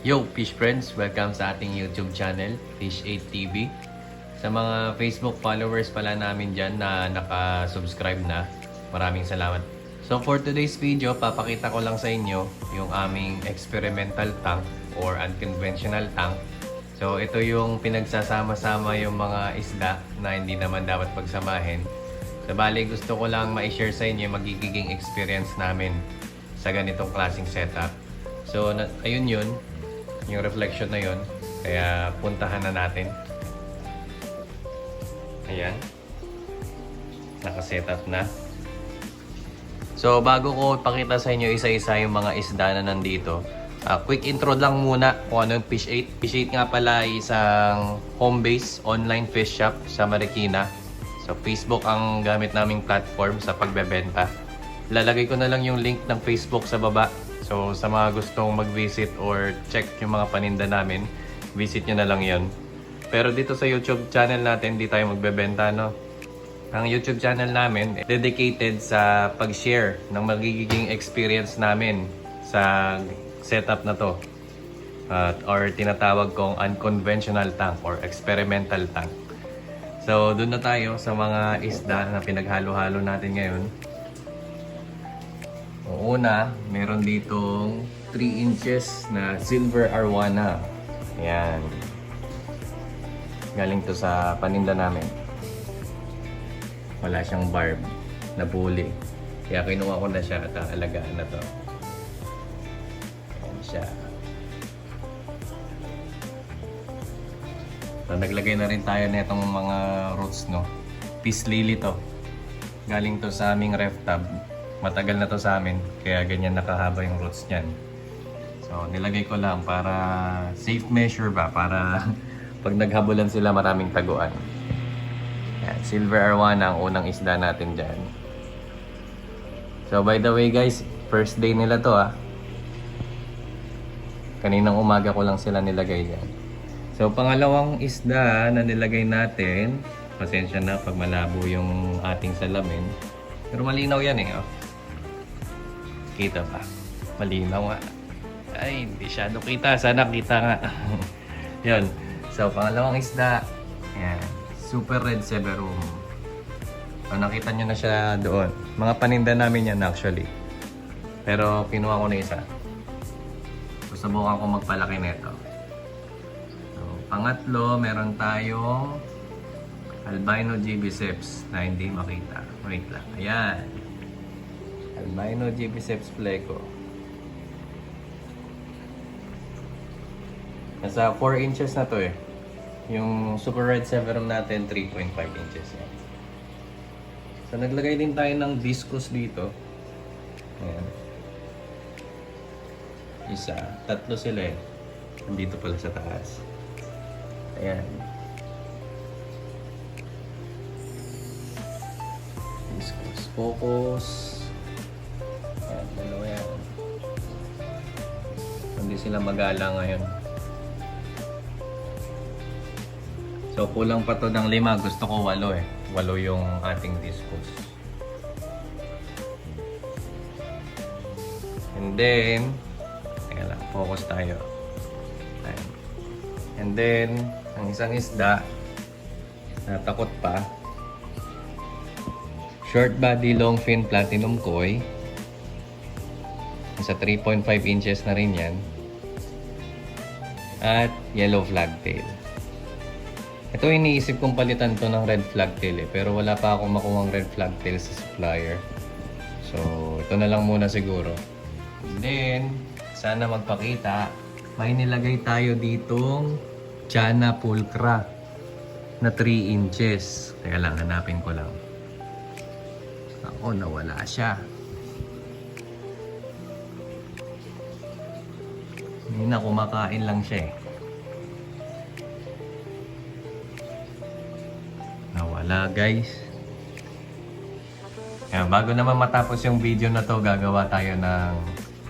Yo, Fish Friends! Welcome sa ating YouTube channel, Fish8 TV. Sa mga Facebook followers pala namin dyan na naka-subscribe na, maraming salamat. So for today's video, papakita ko lang sa inyo yung aming experimental tank or unconventional tank. So ito yung pinagsasama-sama yung mga isda na hindi naman dapat pagsamahin. Sa bali, gusto ko lang ma-share sa inyo yung magiging experience namin sa ganitong klaseng setup. So, na, ayun yun. Yung reflection na yun. Kaya puntahan na natin. Ayan. Nakasetup na. So, bago ko ipakita sa inyo isa-isa yung mga isda na nandito, ah, quick intro lang muna kung ano yung Fish 8. Fish 8 nga pala isang home-based online fish shop sa Marikina. So, Facebook ang gamit naming platform sa pagbebenta. Lalagay ko na lang yung link ng Facebook sa baba. So, sa mga gustong mag-visit or check yung mga paninda namin, visit nyo na lang yon. Pero dito sa YouTube channel natin, di tayo magbebenta, no? Ang YouTube channel namin, dedicated sa pag-share ng magiging experience namin sa setup na to. At or tinatawag kong unconventional tank or experimental tank. So, doon na tayo sa mga isda na pinaghalo-halo natin ngayon. O, Una, meron ditong 3 inches na silver arwana. Ayan. Galing to sa paninda namin. Wala siyang barb na bully. Kaya kinuha ko na siya at aalagaan na to. Ayan siya. So, naglagay na rin tayo nitong mga roots, no? Peace lily to. Galing to sa aming ref tub. Matagal na to sa amin, kaya ganyan nakahaba yung roots niyan. So, nilagay ko lang para safe measure ba? Para pag naghabulan sila maraming taguan. Yan, silver arwana ang unang isda natin dyan. So, by the way guys, first day nila to ah. Kaninang umaga ko lang sila nilagay dyan. So, pangalawang isda na nilagay natin, pasensya na pag malabo yung ating salamin. Pero malinaw yan eh. Oh. Kita pa. Malinaw nga. Ay, hindi siya kita. Sana kita nga. Yun. So, pangalawang isda. Yan. Super Red Severum. So, nakita nyo na siya doon. Mga paninda namin yan actually. Pero kinuha ko na isa. So, subukan ko magpalaki nito. So, pangatlo, meron tayong albino gibiceps na hindi makita. Wait lang. Ayan. Albino gibiceps pleco. Nasa 4 inches na to eh. Yung super red severum natin, 3.5 inches yan. So, naglagay din tayo ng discus dito. Ayan. Isa. Tatlo sila eh. Nandito pala sa taas. Ayan. Discus. Focus. Sila magala ngayon. So, kulang pa to ng lima. Gusto ko walo eh. Walo yung ating discus. And then, teka lang, focus tayo. And then, ang isang isda, natakot pa. Short body, long fin, platinum koi. Nasa 3.5 inches na rin yan. At yellow flagtail. Ito iniisip kong palitan to ng red flagtail eh. Pero wala pa akong makuhang red flagtail sa supplier. So, ito na lang muna siguro. And then, sana magpakita. May nilagay tayo ditong Chana pulcra na 3 inches. Teka lang, hanapin ko lang. Ako, nawala siya. Hindi kumakain lang siya eh. Nawala guys. Kaya bago naman matapos yung video na to, gagawa tayo ng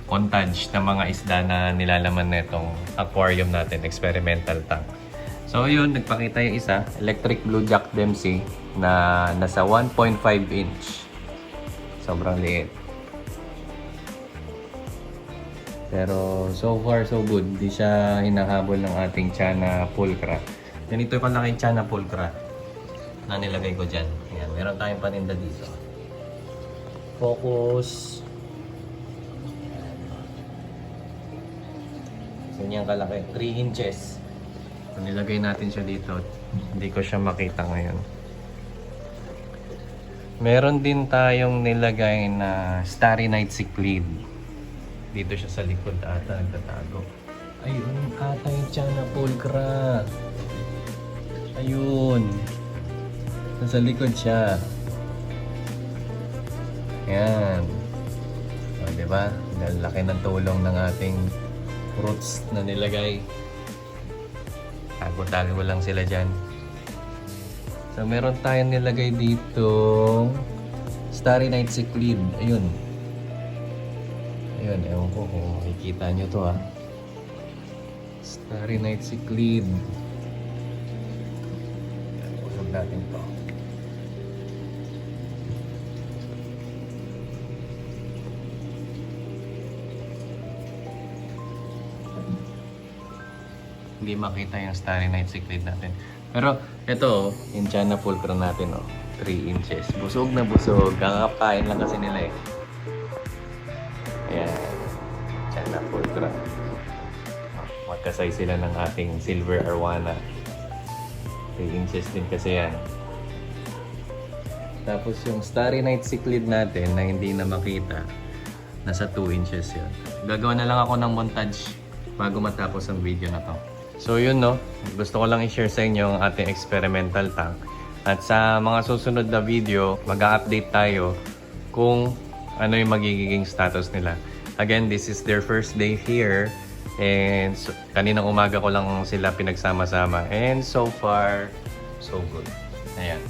montage ng mga isda na nilalaman na itong aquarium natin, experimental tank. So yun, nagpakita yung isa, electric blue jack Dempsey na nasa 1.5 inch. Sobrang liit. Pero so far so good. Hindi siya hinahabol ng ating Chana Pulcra. Ganito yung kalaki Chana Pulcra na nilagay ko dyan. Ayan, meron tayong paninda dito. Focus. Ganyan kalaki. 3 inches. Kung nilagay natin siya dito, hindi ko siya makita ngayon. Meron din tayong nilagay na Starry Night Cichlid. Dito siya sa likod ata nagtatago. Ayun ata yung Chana Pulcra. Ayun. Nasa likod siya. Yan. O, di ba? Ang Laki ng tulong ng ating fruits na nilagay. Tago-tago lang sila dyan. So, meron tayong nilagay dito Starry Night Cichlid. Ayun. Ayun, ewan ko kung makikita nyo to ah. Starry Night Cichlid. Usog natin to. Hindi makita yung Starry Night Cichlid natin. Pero ito, oh, yung China Pulcra natin, oh, 3 inches. Busog na busog. Kakakapain lang kasi nila eh. Ayan. China Pulcra. Oh, Magkasay sila ng ating Silver Arwana. 3 inches din kasi yan. Tapos yung Starry Night Cichlid natin na hindi na makita, nasa 2 inches yun. Gagawa na lang ako ng montage bago matapos ang video na to. So yun no, gusto ko lang i-share sa inyo ang ating experimental tank. At sa mga susunod na video, mag-update tayo kung ano yung magiging status nila. Again, this is their first day here. And so, kaninang umaga ko lang sila pinagsama-sama. And so far, so good. Ayan.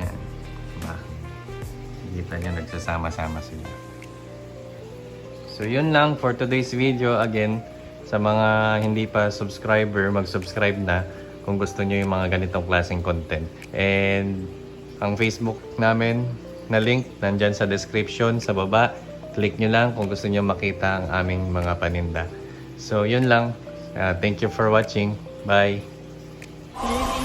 Ayan. Diba? Kita niya nagsasama-sama sila. So yun lang for today's video. Again, sa mga hindi pa subscriber, mag-subscribe na kung gusto nyo yung mga ganitong klaseng content. And ang Facebook namin na link nandyan sa description sa baba. Click nyo lang kung gusto nyo makita ang aming mga paninda. So yun lang. Uh, thank you for watching. Bye!